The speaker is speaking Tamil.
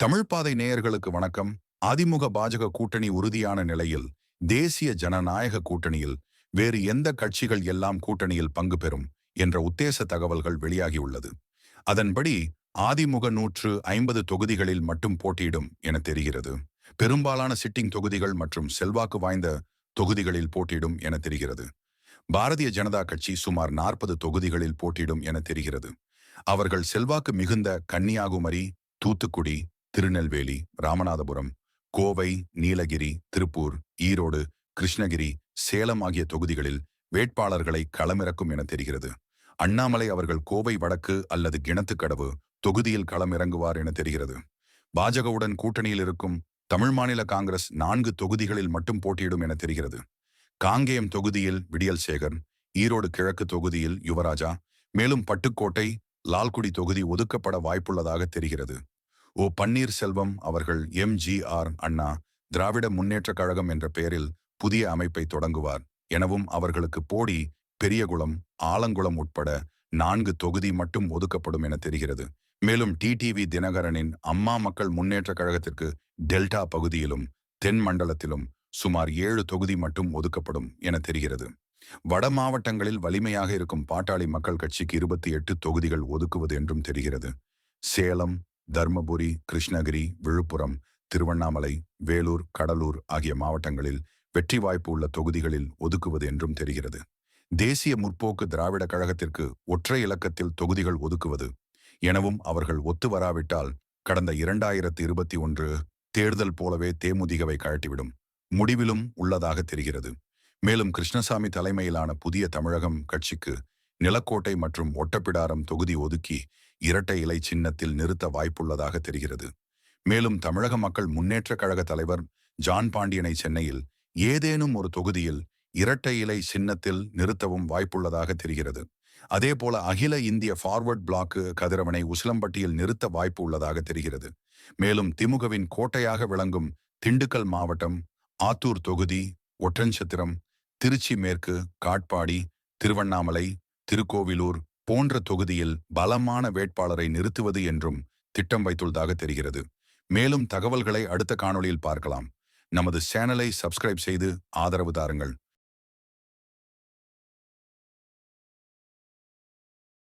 தமிழ் பாதை நேயர்களுக்கு வணக்கம். அதிமுக பாஜக கூட்டணி உறுதியான நிலையில் தேசிய ஜனநாயக கூட்டணியில் வேறு எந்த கட்சிகள் எல்லாம் கூட்டணியில் பங்கு பெறும் என்ற உத்தேச தகவல்கள் வெளியாகியுள்ளது. அதன்படி அதிமுக நூற்று ஐம்பது தொகுதிகளில் மட்டும் போட்டியிடும் என தெரிகிறது. பெரும்பாலான சிட்டிங் தொகுதிகள் மற்றும் செல்வாக்கு வாய்ந்த தொகுதிகளில் போட்டியிடும் என தெரிகிறது. பாரதிய ஜனதா கட்சி சுமார் நாற்பது தொகுதிகளில் போட்டியிடும் என தெரிகிறது. அவர்கள் செல்வாக்கு மிகுந்த கன்னியாகுமரி தூத்துக்குடி திருநெல்வேலி ராமநாதபுரம் கோவை நீலகிரி திருப்பூர் ஈரோடு கிருஷ்ணகிரி சேலம் ஆகிய தொகுதிகளில் வேட்பாளர்களை களமிறக்கும் என தெரிகிறது. அண்ணாமலை அவர்கள் கோவை வடக்கு அல்லது கிணத்துக்கடவு தொகுதியில் களமிறங்குவார் என தெரிகிறது. பாஜகவுடன் கூட்டணியில் இருக்கும் தமிழ் மாநில காங்கிரஸ் நான்கு தொகுதிகளில் மட்டும் போட்டியிடும் என தெரிகிறது. காங்கேயம் தொகுதியில் விடியல் சேகர் ஈரோடு கிழக்கு தொகுதியில் யுவராஜா மேலும் பட்டுக்கோட்டை லால்குடி தொகுதி ஒதுக்கப்பட வாய்ப்புள்ளதாக தெரிகிறது. ஓ பன்னீர்செல்வம் அவர்கள் எம்ஜிஆர் அண்ணா திராவிட முன்னேற்றக் கழகம் என்ற பெயரில் புதிய அமைப்பை தொடங்குவார். எனவும் அவர்களுக்கு போடி பெரியகுளம் ஆலங்குளம் உட்பட நான்கு தொகுதி மட்டும் ஒதுக்கப்படும் என தெரிகிறது. மேலும் டிடிவி தினகரனின் அம்மா மக்கள் முன்னேற்ற கழகத்திற்கு டெல்டா பகுதியிலும் தென் மண்டலத்திலும் சுமார் ஏழு தொகுதி மட்டும் ஒதுக்கப்படும் என தெரிகிறது. வட மாவட்டங்களில் வலிமையாக இருக்கும் பாட்டாளி மக்கள் கட்சிக்கு இருபத்தி எட்டு தொகுதிகள் ஒதுக்குவது என்றும் தெரிகிறது. சேலம் தர்மபுரி கிருஷ்ணகிரி விழுப்புரம் திருவண்ணாமலை வேலூர் கடலூர் ஆகிய மாவட்டங்களில் வெற்றி வாய்ப்பு உள்ள தொகுதிகளில் ஒதுக்குவது என்றும் தெரிகிறது. தேசிய முற்போக்கு திராவிட கழகத்திற்கு ஒற்றை இலக்கத்தில் தொகுதிகள் ஒதுக்குவது எனவும் அவர்கள் ஒத்து வராவிட்டால் கடந்த இரண்டாயிரத்தி இருபத்தி ஒன்று தேர்தல் போலவே தேமுதிகவை கழட்டிவிடும் முடிவிலும் உள்ளதாக தெரிகிறது. மேலும் கிருஷ்ணசாமி தலைமையிலான புதிய தமிழகம் கட்சிக்கு நிலக்கோட்டை மற்றும் ஒட்டப்பிடாரம் தொகுதி ஒதுக்கி இரட்டை இலை சின்னத்தில் நிறுத்த வாய்ப்புள்ளதாக தெரிகிறது. மேலும் தமிழக மக்கள் முன்னேற்ற கழக தலைவர் ஜான் பாண்டியனை சென்னையில் ஏதேனும் ஒரு தொகுதியில் இரட்டை இலை சின்னத்தில் நிறுத்தவும் வாய்ப்புள்ளதாக தெரிகிறது. அதேபோல அகில இந்திய ஃபார்வர்ட் பிளாக்கு கதிரவனை உசிலம்பட்டியில் நிறுத்த வாய்ப்பு உள்ளதாக தெரிகிறது. மேலும் திமுகவின் கோட்டையாக விளங்கும் திண்டுக்கல் மாவட்டம் ஆத்தூர் தொகுதி ஒற்றன்சத்திரம் திருச்சி மேற்கு காட்பாடி திருவண்ணாமலை திருக்கோவிலூர் போன்ற தொகுதியில் பலமான வேட்பாளரை நிறுத்துவது என்றும் திட்டம் வைத்துள்ளதாக தெரிகிறது. மேலும் தகவல்களை அடுத்த காணொளியில் பார்க்கலாம். நமது சேனலை சப்ஸ்கிரைப் செய்து ஆதரவு தாருங்கள்.